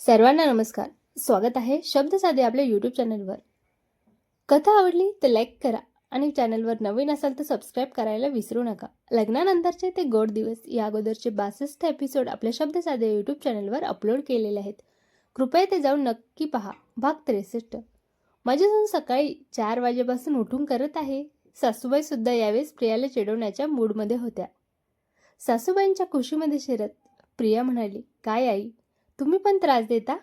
सर्वांना नमस्कार. स्वागत आहे शब्द साधे आपल्या यूट्यूब चॅनलवर कथा आवडली तर लाईक करा आणि चॅनलवर नवीन असाल तर सबस्क्राईब करायला विसरू नका. लग्नानंतरचे ते गोड दिवस या अगोदरचे बासष्ट एपिसोड आपल्या शब्द साधे यूट्यूब चॅनलवर अपलोड केलेले आहेत. कृपया ते जाऊन नक्की पहा. भाग त्रेसष्ट. माझी सून सकाळी चार वाजेपासून उठून करत आहे. सासूबाईसुद्धा यावेळेस प्रियाला चिडवण्याच्या मूडमध्ये होत्या. सासूबाईंच्या खुशीमध्ये शिरत प्रिया म्हणाली काय आई तुम्ही पण त्रास देता?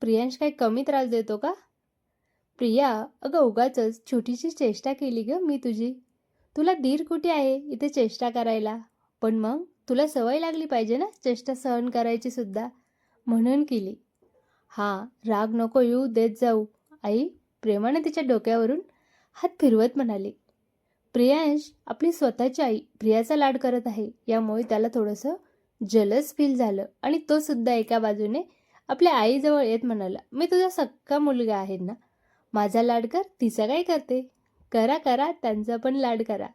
प्रियांश काही कमी त्रास देतो का? प्रिया अगं उगाच छोटीशी चेष्टा केली ग मी तुझी. तुला दीर कुठे आहे इथे चेष्टा करायला? पण मग तुला सवय लागली पाहिजे ना चेष्टा सहन करायची सुद्धा. म्हणून केली. हां राग नको येऊ देत जाऊ. आई प्रेमाने तिच्या डोक्यावरून हात फिरवत म्हणाली. प्रियांश आपली स्वतःची आई प्रियाचा लाड करत आहे. यामुळे त्याला थोडंसं जलस फील झालं. आणि तो सुद्धा एका बाजूने आपल्या आईजवळ येत म्हणाला मी तुझा सक्का मुलगा आहे ना? माझा लाड कर तिचा काय करते? करा करा त्यांचा पण लाड करा.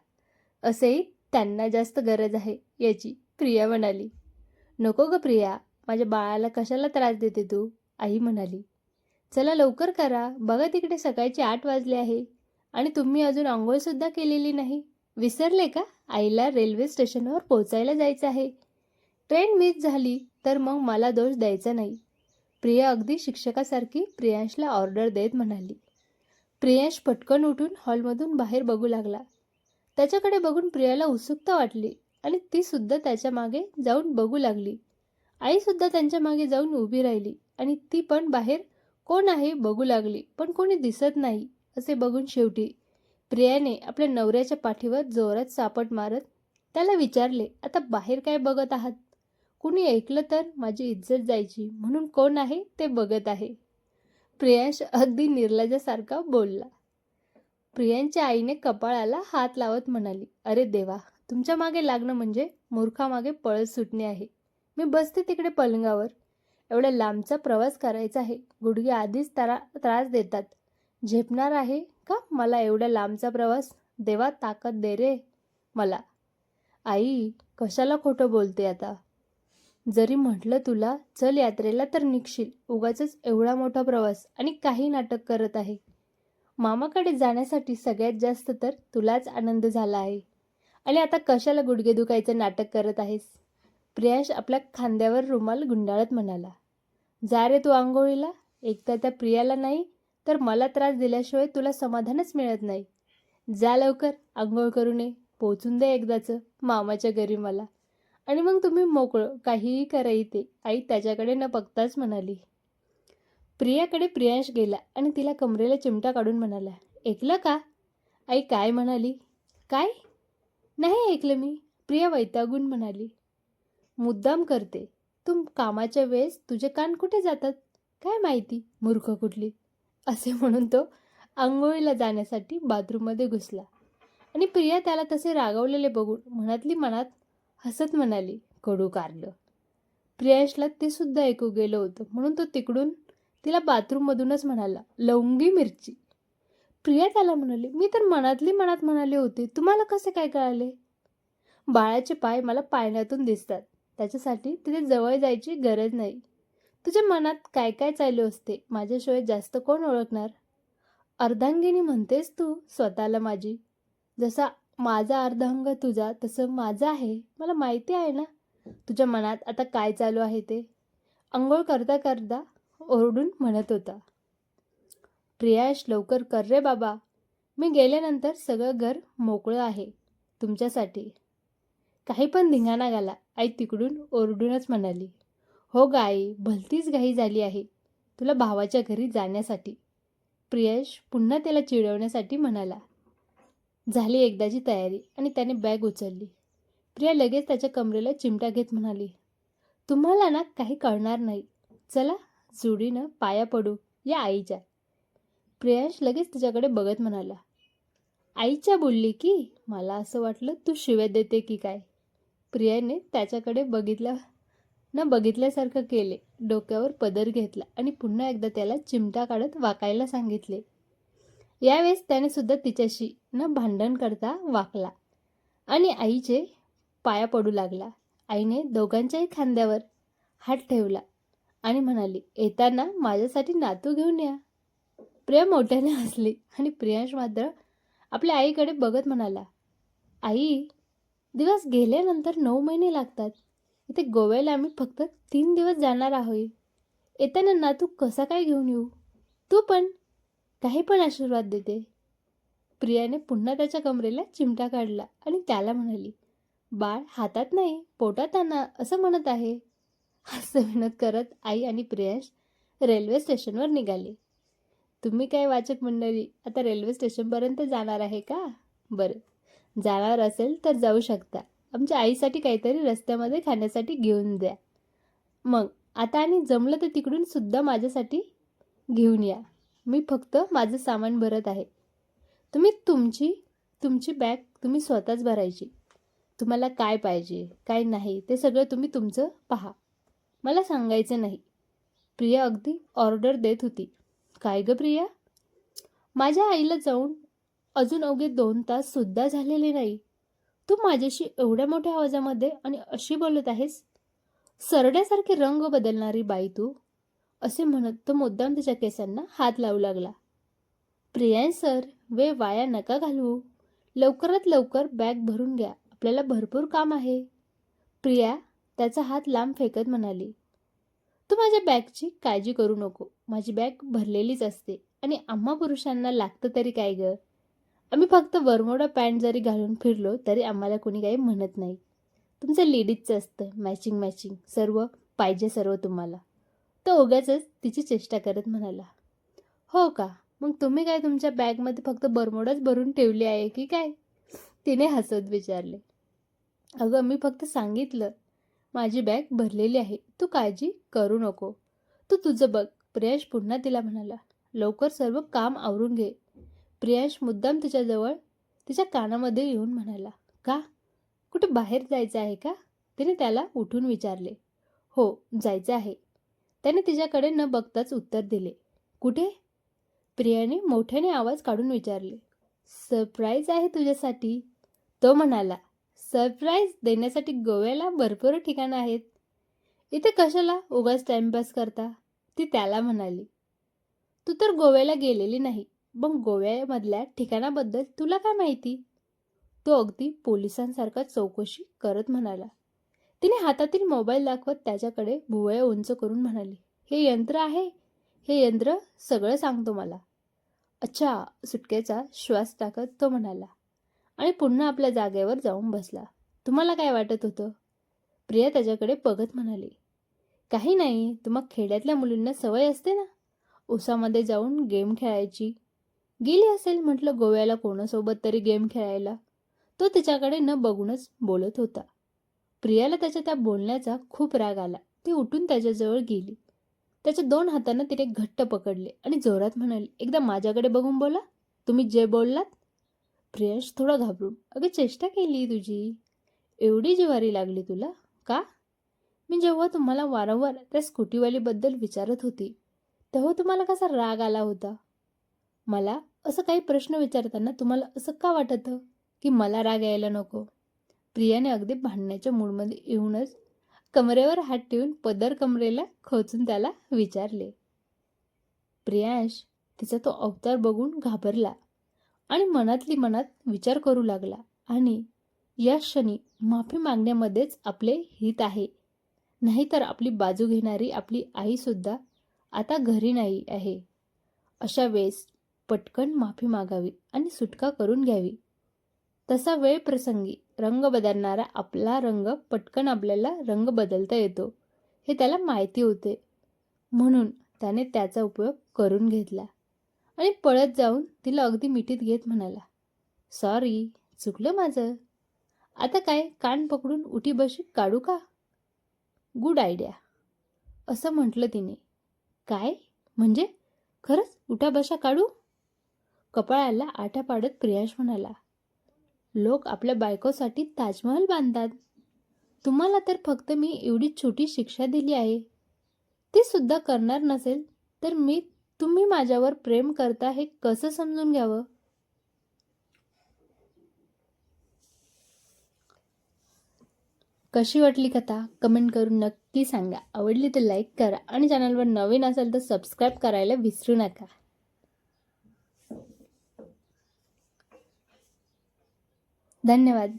असेही त्यांना जास्त गरज आहे याची प्रिया म्हणाली. नको ग प्रिया माझ्या बाळाला कशाला त्रास देते तू? आई म्हणाली. चला लवकर करा बघा तिकडे सकाळचे आठ वाजले आहे. आणि तुम्ही अजून आंघोळसुद्धा केलेली नाही. विसरले का? आईला रेल्वे स्टेशनवर पोचायला जायचं आहे. ट्रेन मिस झाली तर मग मला दोष द्यायचा नाही. प्रिया अगदी शिक्षकासारखी प्रियांशला ऑर्डर देत म्हणाली. प्रियांश पटकन उठून हॉलमधून बाहेर बघू लागला. त्याच्याकडे बघून प्रियाला उत्सुकता वाटली आणि ती सुद्धा त्याच्यामागे जाऊन बघू लागली. आईसुद्धा त्यांच्या मागे जाऊन उभी राहिली आणि ती पण बाहेर कोण आहे बघू लागली पण कोणी दिसत नाही असे बघून शेवटी प्रियाने आपल्या नवऱ्याच्या पाठीवर जोरात सापट मारत त्याला विचारले आता बाहेर काय बघत आहात? कुणी ऐकलं तर माझी इज्जत जायची म्हणून कोण आहे ते बघत आहे. प्रियांश अगदी निर्लजासारखा बोलला. प्रियांच्या आईने कपाळाला हात लावत म्हणाली अरे देवा तुमच्या मागे लागणं म्हणजे मूर्खामागे पळत सुटणे आहे. मी बसते तिकडे पलंगावर. एवढ्या लांबचा प्रवास करायचा आहे. गुडघे आधीच त्रा त्रास देतात. झेपणार आहे का मला एवढ्या लांबचा प्रवास? देवा ताकद दे रे मला. आई कशाला खोटं बोलते आता? जरी म्हटलं तुला चल यात्रेला तर निघशील. उगाच एवढा मोठा प्रवास आणि काही नाटक करत आहे. मामाकडे जाण्यासाठी सगळ्यात जास्त तर तुलाच आनंद झाला आहे. आणि आता कशाला गुडघे दुखायचं नाटक करत आहेस? प्रियाश आपल्या खांद्यावर रुमाल गुंडाळत म्हणाला. जा रे तू आंघोळीला. एकतर त्या प्रियाला नाही तर मला त्रास दिल्याशिवाय तुला समाधानच मिळत नाही. जा लवकर आंघोळ करू नये पोचून दे एकदाचं मामाच्या घरी मला. आणि मग तुम्ही मोकळं काहीही करा इथे आई त्याच्याकडे न बघताच म्हणाली. प्रियाकडे प्रियांश गेला आणि तिला कमरेला चिमटा काढून म्हणाला ऐकलं का? आई काय म्हणाली? काय? नाही ऐकलं मी प्रिया वैतागून म्हणाली. मुद्दाम करते. तू कामाच्या वेळेस तुझे कान कुठे जातात? काय माहिती? मूर्ख कुठली? असे म्हणून तो आंघोळीला जाण्यासाठी बाथरूममध्ये घुसला. आणि प्रिया त्याला तसे रागवलेले बघून मनातली मनात हसत म्हणाली कडू कारलं. प्रियांशला ते सुद्धा ऐकू गेलं होतं म्हणून तो तिकडून तिला बाथरूममधूनच म्हणाला लवंगी मिरची. प्रिया त्याला म्हणाली मी तर मनातली मनात म्हणाले होते तुम्हाला कसे काय कळाले? बाळाचे पाय मला पाळण्यातून दिसतात त्याच्यासाठी तिथे जवळ जायची गरज नाही. तुझ्या मनात काय काय चालू असते माझ्याशिवाय जास्त कोण ओळखणार? अर्धांगिनी म्हणतेस तू स्वतःला माझी. जसा माझा अर्धांग तुझा तसं माझं आहे? मला माहिती आहे ना. तुझ्या मनात आता काय चालू आहे ते? आंघोळ करता करता ओरडून म्हणत होता. प्रियाश लवकर कर रे बाबा. मी गेल्यानंतर सगळं घर मोकळं आहे तुमच्यासाठी. काही पण धिंगाणा घाला आई तिकडून ओरडूनच म्हणाली. हो गाई भलतीच घाई झाली आहे तुला भावाच्या घरी जाण्यासाठी. प्रियश पुन्हा त्याला चिडवण्यासाठी म्हणाला. झाली एकदाची तयारी आणि त्याने बॅग उचलली. प्रिया लगेच त्याच्या कमरेला चिमटा घेत म्हणाली तुम्हाला ना काही कळणार नाही. चला जुडीनं पाया पडू. या आईच्या. प्रियांश लगेच तिच्याकडे बघत म्हणाला आईच्या बोलली की मला असं वाटलं तू शिव्या देते की काय? प्रियाने त्याच्याकडे बघितल्या न बघितल्यासारखं केले. डोक्यावर पदर घेतला आणि पुन्हा एकदा त्याला चिमटा काढत वाकायला सांगितले यावेळेस त्याने सुद्धा तिच्याशी न भांडण करता वाकला. आणि आईचे पाया पडू लागला. आईने दोघांच्याही खांद्यावर हात ठेवला आणि म्हणाली येताना माझ्यासाठी नातू घेऊन या. प्रिया मोठ्याने हसली आणि प्रियांश मात्र आपल्या आईकडे बघत म्हणाला आई दिवस गेल्यानंतर नऊ महिने लागतात. इथे गोव्याला आम्ही फक्त तीन दिवस जाणार आहोत येताना नातू कसा काय घेऊन येऊ? तू पण काही पण आशीर्वाद देते. प्रियाने पुन्हा त्याच्या कमरेला चिमटा काढला आणि त्याला म्हणाली बाळ हातात नाही पोटात आणा असं म्हणत आहे. असं विनोद करत आई आणि प्रियांश रेल्वे स्टेशनवर निघाले. तुम्ही काय वाचक मंडळी आता रेल्वे स्टेशनपर्यंत जाणार आहे का? बरं जाणार असेल तर जाऊ शकता. आमच्या आईसाठी काहीतरी रस्त्यामध्ये खाण्यासाठी घेऊन द्या. मग आता आणि जमलं तर तिकडून सुद्धा माझ्यासाठी घेऊन या. मी फक्त माझं सामान भरत आहे. तुम्ही तुमची तुमची बॅग तुम्ही स्वतःच भरायची. तुम्हाला काय पाहिजे काय नाही ते सगळं तुम्ही तुमचं पहा. मला सांगायचं नाही. प्रिया अगदी ऑर्डर देत होती. काय गं प्रिया? माझ्या आईला जाऊन अजून अवघे दोन तास सुद्धा झालेले नाही. तू माझ्याशी एवढ्या मोठ्या आवाजामध्ये आणि अशी बोलत आहेस. सरड्यासारखे रंग बदलणारी बाई तू. असे म्हणत तो मुद्दाम त्याच्या केसांना हात लावू लागला. प्रियांश सर वेळ वाया नका घालवू. लवकरात लवकर बॅग भरून घ्या. आपल्याला भरपूर काम आहे. प्रिया त्याचा हात लांब फेकत म्हणाली तू माझ्या बॅगची काळजी करू नको. माझी बॅग भरलेलीच असते. आणि आम्हा पुरुषांना लागतं तरी काय गं? आम्ही फक्त वरमोडा पॅन्ट जरी घालून फिरलो तरी आम्हाला कोणी काही म्हणत नाही. तुमचं लेडीजचं असतं. Matching matching. सर्व पाहिजे सर्व तुम्हाला. तो उगाच तिची चेष्टा करत म्हणाला. हो का? मग तुम्ही काय तुमच्या बॅगमध्ये फक्त बरमोडाच भरून ठेवली आहे की काय? तिने हसत विचारले. अगं मी फक्त सांगितलं. माझी बॅग भरलेली आहे. तू काळजी करू नको. तू तुझं बघ. प्रियांश पुन्हा तिला म्हणाला. लवकर सर्व काम आवरून घे. प्रियांश मुद्दाम तिच्याजवळ तिच्या कानामध्ये येऊन म्हणाला. का? कुठे बाहेर जायचं आहे का? तिने त्याला उठून विचारले. हो जायचं आहे. त्याने तिच्याकडे न बघताच उत्तर दिले. कुठे? प्रियाने मोठ्याने आवाज काढून विचारले. सरप्राईज आहे तुझ्यासाठी. तो म्हणाला. सरप्राईज देण्यासाठी गोव्याला भरपूर ठिकाणं आहेत. इथे कशाला उगाच टाइमपास करता? ती त्याला म्हणाली. तू तर गोव्याला गेलेली नाही मग गोव्यामधल्या ठिकाणाबद्दल तुला काय माहिती? तो अगदी पोलिसांसारखा चौकशी करत म्हणाला. तिने हातातील मोबाईल दाखवत त्याच्याकडे भुवया उंच करून म्हणाली हे यंत्र आहे? हे यंत्र सगळं सांगतो मला. अच्छा सुटकेचा श्वास टाकत तो म्हणाला आणि पुन्हा आपल्या जागेवर जाऊन बसला. तुम्हाला काय वाटत होतं? प्रिया त्याच्याकडे बघत म्हणाली काही नाही तुम्हा खेड्यातल्या मुलींना सवय असते ना? उसामध्ये जाऊन गेम खेळायची. गेली असेल म्हटलं गोव्याला कोणासोबत तरी गेम खेळायला. तो तिच्याकडे न बघूनच बोलत होता. प्रियाला त्याच्या त्या बोलण्याचा खूप राग आला. ती उठून त्याच्याजवळ गेली. त्याच्या दोन हातानं तिने घट्ट पकडले आणि जोरात म्हणाली एकदा माझ्याकडे बघून बोला. तुम्ही जे बोललात. प्रियांश थोडा घाबरून अगं चेष्टा केली तुझी. एवढी जिवारी लागली तुला? का? मी जेव्हा तुम्हाला वारंवार त्या स्कूटीवालीबद्दल विचारत होती तेव्हा तुम्हाला कसा राग आला होता? मला असं काही प्रश्न विचारताना तुम्हाला असं का वाटतं की मला राग यायला नको? प्रियाने अगदी भांडण्याच्या मूडमध्ये येऊनच कमरेवर हात ठेवून पदर कमरेला खोचून त्याला विचारले. प्रियांश तिचा तो अवतार बघून घाबरला आणि मनातली मनात विचार करू लागला आणि या क्षणी माफी मागण्यामध्येच आपले हित आहे. नाहीतर आपली बाजू घेणारी आपली आईसुद्धा आता घरी नाही आहे. अशा वेळेस पटकन माफी मागावी आणि सुटका करून घ्यावी. तसा वेळ प्रसंगी रंग बदलणारा आपला रंग पटकन आपल्याला रंग बदलता येतो. हे त्याला माहिती होते. म्हणून त्याने त्याचा उपयोग करून घेतला. आणि पळत जाऊन तिला अगदी मिठीत घेत म्हणाला सॉरी चुकलं माझं. आता काय कान पकडून उठी बशी काढू का? गुड आयडिया असं म्हटलं तिने. काय? म्हणजे? खरंच उठाबशा काढू? कपाळाला आटा पाडत प्रियाश म्हणाला लोक आपल्या बायकोसाठी ताजमहल बांधतात. तुम्हाला तर फक्त मी एवढी छोटी शिक्षा दिली आहे. ती सुद्धा करणार नसेल तर मी तुम्ही माझ्यावर प्रेम करता हे कसं समजून घ्यावं? कशी वाटली कथा? कमेंट करून नक्की नक्की सांगा. आवडली तर लाईक करा आणि चॅनलवर नवीन असेल तर सबस्क्राईब करायला विसरू नका. धन्यवाद.